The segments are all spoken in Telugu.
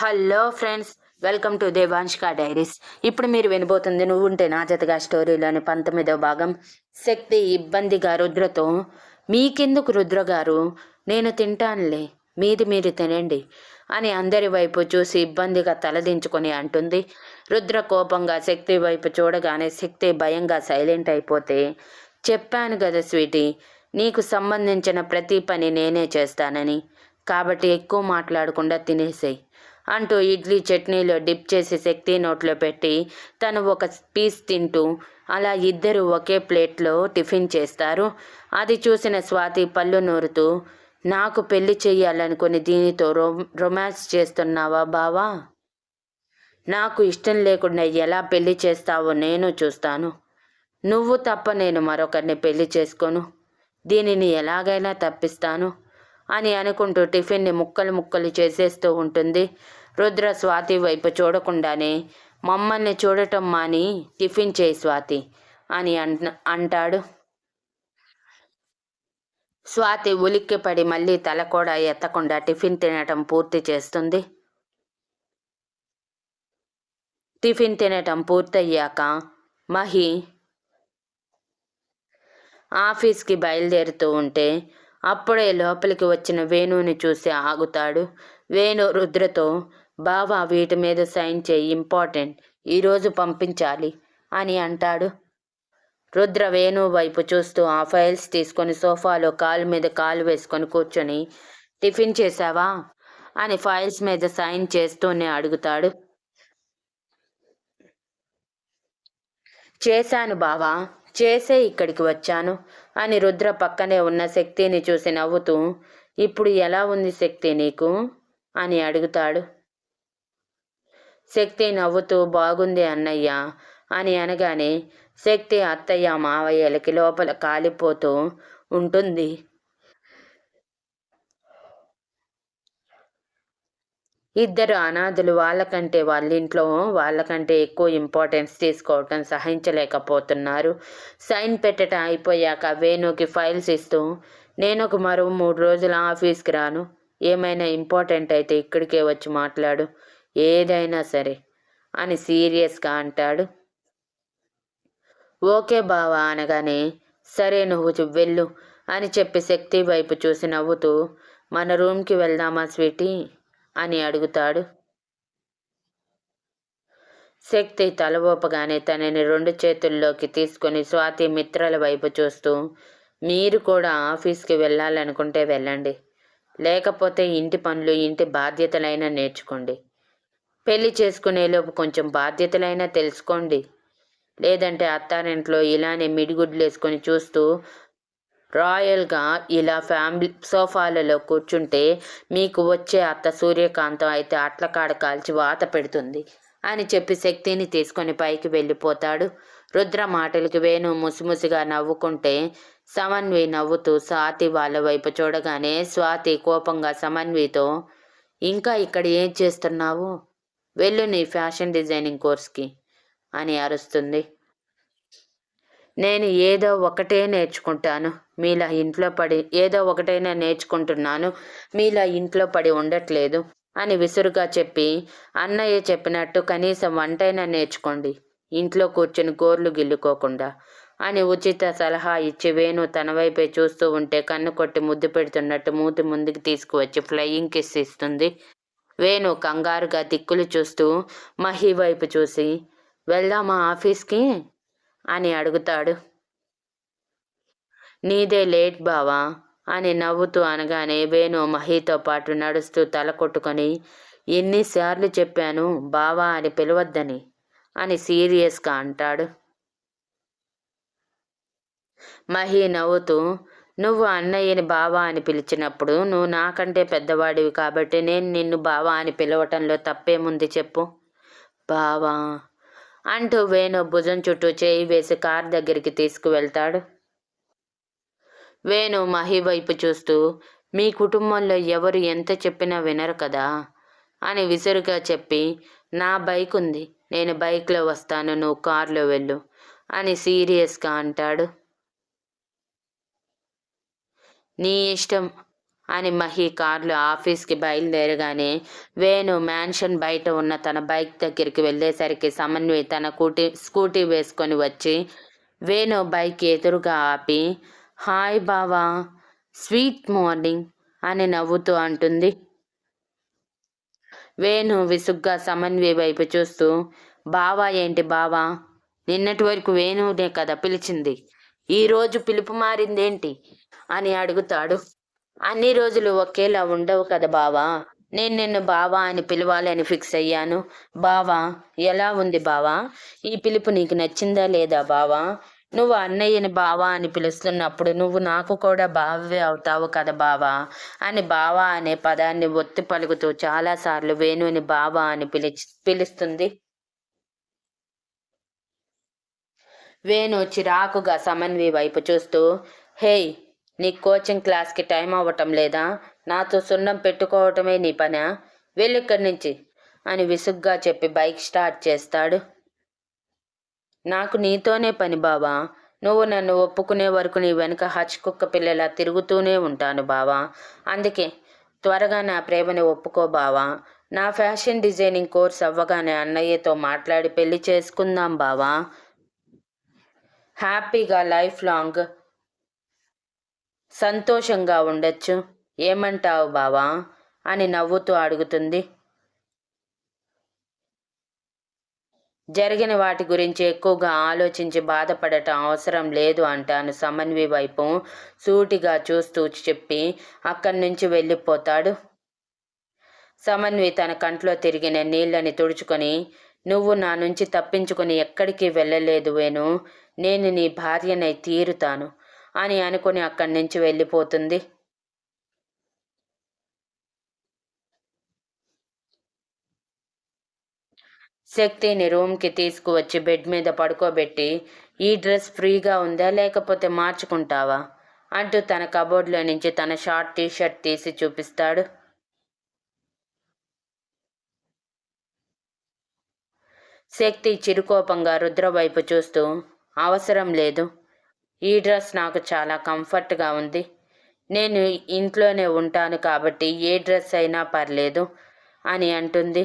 హలో ఫ్రెండ్స్ వెల్కమ్ టు దేవాంష్కా డైరీస్. ఇప్పుడు మీరు వినబోతుంది నువ్వు ఉంటే నా జతగా స్టోరీలోని పంతొమ్మిదవ భాగం శక్తి ఇబ్బందిగా రుద్రతో మీకెందుకు రుద్ర గారు నేను తింటానులే మీది మీరు తినండి అని అందరి వైపు చూసి ఇబ్బందిగా తలదించుకొని అంటుంది. రుద్ర కోపంగా శక్తి వైపు చూడగానే శక్తి భయంగా సైలెంట్ అయిపోతే చెప్పాను కదా స్వీటీ నీకు సంబంధించిన ప్రతి పని నేనే చేస్తానని. కాబట్టి ఎక్కువ మాట్లాడకుండా తినేసేయి. అంటూ ఇడ్లీ చట్నీలో డిప్ చేసి శక్తి నోట్లో పెట్టి తను ఒక పీస్ తింటూ అలా ఇద్దరు ఒకే ప్లేట్లో టిఫిన్ చేస్తారు. అది చూసిన స్వాతి పళ్ళు నూరుతూ నాకు పెళ్ళి చెయ్యాలనుకుని దీనితో రొ రొమాన్స్ చేస్తున్నావా బావా? నాకు ఇష్టం లేకుండా ఎలా పెళ్ళి చేస్తావో నేను చూస్తాను. నువ్వు తప్ప నేను మరొకరిని పెళ్ళి చేసుకోను. దీనిని ఎలాగైనా తప్పిస్తాను అని అనుకుంటూ టిఫిన్ని ముక్కలు ముక్కలు చేసేస్తూ ఉంటుంది. రుద్ర స్వాతి వైపు చూడకుండానే మమ్మల్ని చూడటం మాని టిఫిన్ చేయి స్వాతి అని అంట అంటాడు. స్వాతి ఉలిక్కిపడి మళ్ళీ తల కూడా ఎత్తకుండా టిఫిన్ తినటం పూర్తి చేస్తుంది. టిఫిన్ తినటం పూర్తయ్యాక మహి ఆఫీస్కి బయలుదేరుతూ ఉంటే అప్పుడే లోపలికి వచ్చిన వేణుని చూసి ఆగుతాడు. వేణు రుద్రతో బావా వీటి మీద సైన్ చేయి ఇంపార్టెంట్. ఈరోజు పంపించాలి అని అంటాడు. రుద్ర వేణు వైపు చూస్తూ ఆ ఫైల్స్ తీసుకొని సోఫాలో కాలు మీద కాలు వేసుకొని కూర్చొని టిఫిన్ చేశావా? అని ఫైల్స్ మీద సైన్ చేస్తూనే అడుగుతాడు. చేశాను బావా చేసే ఇక్కడికి వచ్చాను అని రుద్ర పక్కనే ఉన్న శక్తిని చూసి నవ్వుతూ ఇప్పుడు ఎలా ఉంది శక్తి నీకు? అని అడుగుతాడు. శక్తి నవ్వుతూ బాగుంది అన్నయ్య అని అనగానే శక్తి అత్తయ్య మావయ్యలకి లోపల కాలిపోతూ ఉంటుంది. ఇద్దరు అనాథులు వాళ్ళకంటే వాళ్ళ ఇంట్లో వాళ్ళకంటే ఎక్కువ ఇంపార్టెన్స్ తీసుకోవటం సహించలేకపోతున్నారు. సైన్ పెట్టడం అయిపోయాక వేణుకి ఫైల్స్ ఇస్తూ నేను ఒక మరో మూడు రోజుల ఆఫీస్కి రాను. ఏమైనా ఇంపార్టెంట్ అయితే ఇక్కడికే వచ్చి మాట్లాడు. ఏదైనా సరే అని సీరియస్గా అంటాడు. ఓకే బావా అనగానే సరే నువ్వు వెళ్ళు అని చెప్పి శక్తి వైపు చూసి నవ్వుతూ మన రూమ్కి వెళ్దామా స్వీటీ? అని అడుగుతాడు. శక్తి తలవోపగానే తనని రెండు చేతుల్లోకి తీసుకొని స్వాతి మిత్రల వైపు చూస్తూ మీరు కూడా ఆఫీస్కి వెళ్ళాలనుకుంటే వెళ్ళండి. లేకపోతే ఇంటి పనులు ఇంటి బాధ్యతలైనా నేర్చుకోండి. పెళ్ళి చేసుకునేలోపు కొంచెం బాధ్యతలైనా తెలుసుకోండి. లేదంటే అత్తారింట్లో ఇలానే మిడిగుడ్లు వేసుకొని చూస్తూ రాయల్గా ఇలా ఫ్యామిలీ సోఫాలలో కూర్చుంటే మీకు వచ్చే అత్త సూర్యకాంతం అయితే అట్లకాడ కాల్చి వాత పెడుతుంది అని చెప్పి శక్తిని తీసుకొని పైకి వెళ్ళిపోతాడు. రుద్ర మాటలకి వేణు ముసిముసిగా నవ్వుకుంటే సమన్వి నవ్వుతూ స్వాతి వాళ్ళ వైపు చూడగానే స్వాతి కోపంగా సమన్వితో ఇంకా ఇక్కడ ఏం చేస్తున్నావు? వెళ్ళు నీ ఫ్యాషన్ డిజైనింగ్ కోర్స్కి అని అరుస్తుంది. నేను ఏదో ఒకటే నేర్చుకుంటాను. మీలా ఇంట్లో పడి ఏదో ఒకటైనా నేర్చుకుంటున్నాను. మీలా ఇంట్లో పడి ఉండట్లేదు అని విసురుగా చెప్పి అన్నయ్య చెప్పినట్టు కనీసం వంటైనా నేర్చుకోండి. ఇంట్లో కూర్చుని గోర్లు గిల్లుకోకుండా అని ఉచిత సలహా ఇచ్చి వేణు తన వైపే చూస్తూ ఉంటే కన్ను కొట్టి ముద్దు పెడుతున్నట్టు మూతి ముందుకు తీసుకువచ్చి ఫ్లయింగ్ కిస్ ఇస్తుంది. వేణు కంగారుగా దిక్కులు చూస్తూ మహి వైపు చూసి వెళ్దామా ఆఫీస్కి? అని అడుగుతాడు. నీదే లేట్ బావా అని నవ్వుతూ అనగానే వేణు మహితో పాటు నడుస్తూ తల కొట్టుకొని ఎన్నిసార్లు చెప్పాను బావా అని పిలవద్దని అని సీరియస్గా అంటాడు. మహి నవ్వుతూ నువ్వు అన్నయ్యని బావా అని పిలిచినప్పుడు నువ్వు నాకంటే పెద్దవాడివి కాబట్టి నేను నిన్ను బావా అని పిలవటంలో తప్పేముంది చెప్పు? బావా! అంటూ వేణు భుజం చుట్టూ చేయి వేసి కార్ దగ్గరికి తీసుకువెళ్తాడు. వేణు మహి వైపు చూస్తూ మీ కుటుంబంలో ఎవరు ఎంత చెప్పినా వినరు కదా? అని విసురుగా చెప్పి నా బైక్ ఉంది నేను బైక్లో వస్తాను నువ్వు కార్లో వెళ్ళు అని సీరియస్గా అంటాడు. నీ ఇష్టం అని మహి కార్లు ఆఫీస్కి బయలుదేరగానే వేణు మ్యాన్షన్ బయట ఉన్న తన బైక్ దగ్గరికి వెళ్ళేసరికి సమన్వి తన కూటి స్కూటీ వేసుకొని వచ్చి వేణు బైక్ ఎదురుగా ఆపి హాయ్ బావా స్వీట్ మార్నింగ్ అని నవ్వుతూ అంటుంది. వేణు విసుగ్గా సమన్వి వైపు చూస్తూ బావా ఏంటి బావా? నిన్నటి వరకు వేణునే కదా పిలిచింది. ఈరోజు పిలుపు మారిందేంటి? అని అడుగుతాడు. అన్ని రోజులు ఒకేలా ఉండవు కదా బావా. నేను నిన్ను బావా అని పిలవాలని ఫిక్స్ అయ్యాను. బావా ఎలా ఉంది బావా? ఈ పిలుపు నీకు నచ్చిందా లేదా బావా? నువ్వు అన్నయ్యని బావా అని పిలుస్తున్నప్పుడు నువ్వు నాకు కూడా బావే అవుతావు కదా బావా? అని బావా అనే పదాన్ని ఒత్తి పలుకుతూ చాలాసార్లు వేణుని బావా అని పిలిచి పిలుస్తుంది. వేణు చిరాకుగా సమన్వి వైపు చూస్తూ హేయ్ నీ కోచింగ్ క్లాస్కి టైం అవ్వటం లేదా? నాతో సున్నం పెట్టుకోవటమే నీ పనా? వెళ్ళిక్కడి నుంచి అని విసుగ్గా చెప్పి బైక్ స్టార్ట్ చేస్తాడు. నాకు నీతోనే పని బావా. నువ్వు నన్ను ఒప్పుకునే వరకు నీ వెనుక హచ్ కుక్క పిల్లలా తిరుగుతూనే ఉంటాను బావా. అందుకే త్వరగా నా ప్రేమని ఒప్పుకో బావా. నా ఫ్యాషన్ డిజైనింగ్ కోర్స్ అవ్వగానే అన్నయ్యతో మాట్లాడి పెళ్ళి చేసుకుందాం బావా. హ్యాపీగా లైఫ్ లాంగ్ సంతోషంగా ఉండొచ్చు. ఏమంటావు బావా? అని నవ్వుతూ అడుగుతుంది. జరిగిన వాటి గురించి ఎక్కువగా ఆలోచించి బాధపడటం అవసరం లేదు అంటాను సమన్వి వైపు సూటిగా చూస్తూ చెప్పి అక్కడి నుంచి వెళ్ళిపోతాడు. సమన్వి తన కంట్లో తిరిగిన నీళ్ళని తుడుచుకొని నువ్వు నా నుంచి తప్పించుకొని ఎక్కడికి వెళ్ళలేదు వేణు. నేను నీ భార్యనై తీరుతాను. అని అనుకుని అక్కడి నుంచి వెళ్ళిపోతుంది. శక్తిని రూమ్కి తీసుకువచ్చి బెడ్ మీద పడుకోబెట్టి ఈ డ్రెస్ ఫ్రీగా ఉందా? లేకపోతే మార్చుకుంటావా? అంటూ తన కబోర్డ్లో నుంచి తన షార్ట్ టీ షర్ట్ తీసి చూపిస్తాడు. శక్తి చిరుకోపంగా రుద్ర వైపు చూస్తూ అవసరం లేదు. ఈ డ్రెస్ నాకు చాలా కంఫర్ట్గా ఉంది. నేను ఇంట్లోనే ఉంటాను కాబట్టి ఏ డ్రెస్ అయినా పర్లేదు అని అంటుంది.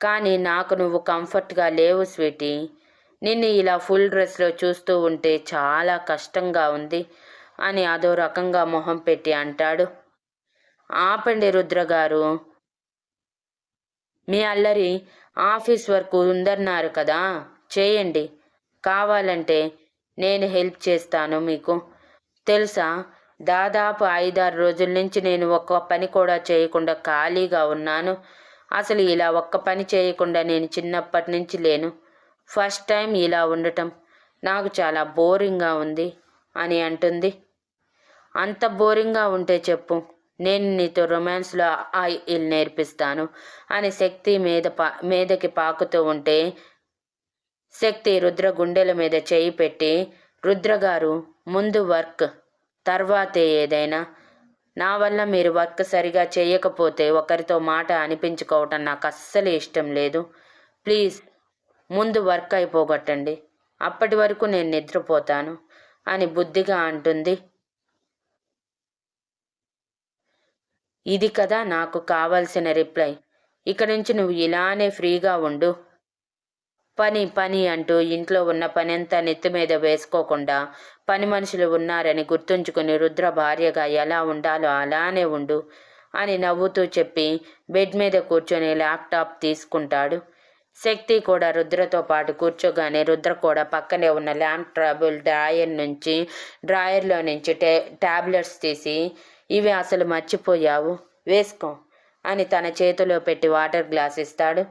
కానీ నాకు నువ్వు కంఫర్ట్గా లేవు స్వీటీ. నిన్ను ఇలా ఫుల్ డ్రెస్లో చూస్తూ ఉంటే చాలా కష్టంగా ఉంది అని అదో రకంగా మొహం పెట్టి అంటాడు. ఆపండి రుద్ర గారు. మీ అల్లరి ఆఫీస్ వర్క్ ఉందన్నారు కదా. చేయండి. కావాలంటే నేను హెల్ప్ చేస్తాను మీకు. తెలుసా? దాదాపు ఐదారు రోజుల నుంచి నేను ఒక్క పని కూడా చేయకుండా ఖాళీగా ఉన్నాను. అసలు ఇలా ఒక్క పని చేయకుండా నేను చిన్నప్పటి నుంచి లేను. ఫస్ట్ టైం ఇలా ఉండటం నాకు చాలా బోరింగ్గా ఉంది అని అంటుంది. అంత బోరింగ్గా ఉంటే చెప్పు నేను నీతో రొమాన్స్లో ఐ ఇల్ నేర్పిస్తాను అని శక్తి మీద పా మీదకి పాకుతూ ఉంటే శక్తి రుద్ర గుండెల మీద చేయి పెట్టి రుద్రగారు ముందు వర్క్ తర్వాతే ఏదైనా. నా వల్ల మీరు వర్క్ సరిగా చేయకపోతే ఒకరితో మాట అనిపించుకోవటం నాకు అస్సలు ఇష్టం లేదు. ప్లీజ్ ముందు వర్క్ అయిపోగొట్టండి. అప్పటి వరకు నేను నిద్రపోతాను అని బుద్ధిగా అంటుంది. ఇది కదా నాకు కావలసిన రిప్లై. ఇక నుంచి నువ్వు ఇలానే ఫ్రీగా ఉండు. పని పని అంటూ ఇంట్లో ఉన్న పనంతా నెత్తి మీద వేసుకోకుండా పని మనుషులు ఉన్నారని గుర్తుంచుకుని రుద్ర భార్యగా ఎలా ఉండాలో అలానే ఉండు అని నవ్వుతూ చెప్పి బెడ్ మీద కూర్చొని ల్యాప్టాప్ తీసుకుంటాడు. శక్తి కూడా రుద్రతో పాటు కూర్చోగానే రుద్ర కూడా పక్కనే ఉన్న ల్యాంప్ ట్రబుల్ డ్రాయర్ నుంచి డ్రాయర్లో నుంచి టే ట్యాబ్లెట్స్ తీసి ఇవి అసలు మర్చిపోయావు? వేసుకో. అని తన చేతిలో పెట్టి వాటర్ గ్లాస్ ఇస్తాడు.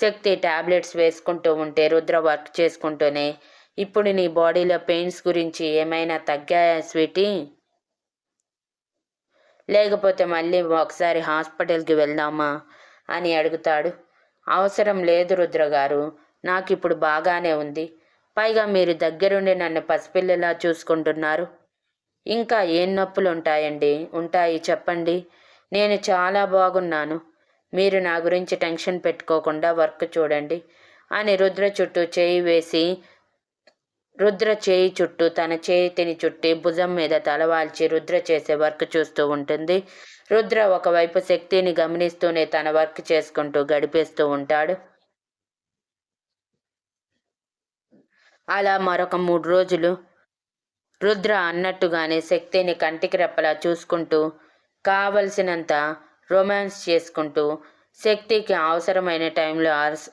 శక్తి టాబ్లెట్స్ వేసుకుంటూ ఉంటే రుద్ర వర్క్ చేసుకుంటూనే ఇప్పుడు నీ బాడీలో పెయిన్స్ గురించి ఏమైనా తగ్గాయా స్వీటీ? లేకపోతే మళ్ళీ ఒకసారి హాస్పిటల్కి వెళ్దామా? అని అడుగుతాడు. అవసరం లేదు రుద్ర గారు నాకు ఇప్పుడు బాగానే ఉంది. పైగా మీరు దగ్గరుండి నన్ను పసిపిల్లలా చూసుకుంటున్నారు. ఇంకా ఏం నొప్పులు ఉంటాయండి ఉంటాయి చెప్పండి. నేను చాలా బాగున్నాను. మీరు నా గురించి టెన్షన్ పెట్టుకోకుండా వర్క్ చూడండి అని రుద్ర చుట్టూ చేయి వేసి రుద్ర చేయి చుట్టూ తన చేతిని చుట్టి భుజం మీద తలవాల్చి రుద్ర చేసే వర్క్ చూస్తూ ఉంటుంది. రుద్ర ఒకవైపు శక్తిని గమనిస్తూనే తన వర్క్ చేసుకుంటూ గడిపేస్తూ ఉంటాడు. అలా మరొక మూడు రోజులు రుద్ర అన్నట్టుగానే శక్తిని కంటికి రెప్పలా చూసుకుంటూ కావలసినంత రొమాన్స్ చేసుకుంటూ శక్తికి అవసరమైన టైంలో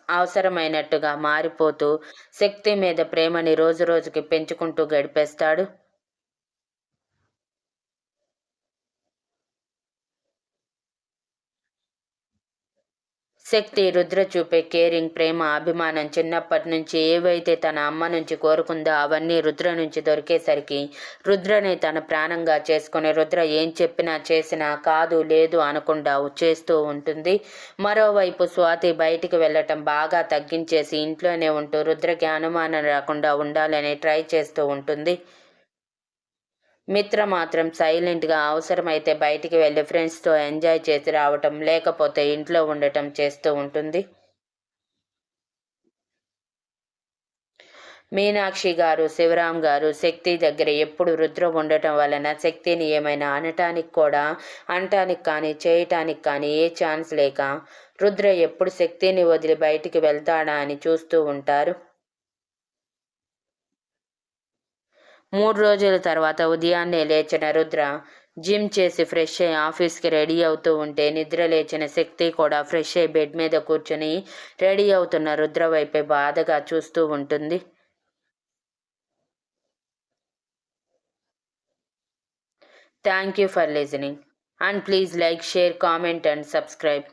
అవసరమైనట్టుగా మారిపోతూ శక్తి మీద ప్రేమని రోజు రోజుకి పెంచుకుంటూ గడిపేస్తాడు. శక్తి రుద్ర చూపే కేరింగ్ ప్రేమ అభిమానం చిన్నప్పటి నుంచి ఏవైతే తన అమ్మ నుంచి కోరుకుందో అవన్నీ రుద్ర నుంచి దొరికేసరికి రుద్రని తన ప్రాణంగా చేసుకుని రుద్ర ఏం చెప్పినా చేసినా కాదు లేదు అనకుండా చేస్తూ ఉంటుంది. మరోవైపు స్వాతి బయటికి వెళ్ళటం బాగా తగ్గించేసి ఇంట్లోనే ఉంటూ రుద్రకి అనుమానం రాకుండా ఉండాలని ట్రై చేస్తూ ఉంటుంది. మిత్ర మాత్రం సైలెంట్గా అవసరమైతే బయటికి వెళ్ళి ఫ్రెండ్స్తో ఎంజాయ్ చేసి రావటం లేకపోతే ఇంట్లో ఉండటం చేస్తూ ఉంటుంది. మీనాక్షి గారు శివరాం గారు శక్తి దగ్గర ఎప్పుడు రుద్ర ఉండటం వలన శక్తిని ఏమైనా అనటానికి కూడా అనటానికి కానీ చేయటానికి కానీ ఏ ఛాన్స్ లేక రుద్ర ఎప్పుడు శక్తిని వదిలి బయటికి వెళ్తాడా అని చూస్తూ ఉంటారు. మూడు రోజుల తర్వాత ఉదయాన్నే లేచిన రుద్ర జిమ్ చేసి ఫ్రెష్ అయ్యి ఆఫీస్కి రెడీ అవుతూ ఉంటే నిద్ర లేచిన శక్తి కూడా ఫ్రెష్ అయ్యి బెడ్ మీద కూర్చొని రెడీ అవుతున్న రుద్ర వైపే బాధగా చూస్తూ ఉంటుంది. Thank you for listening and please like share comment and subscribe.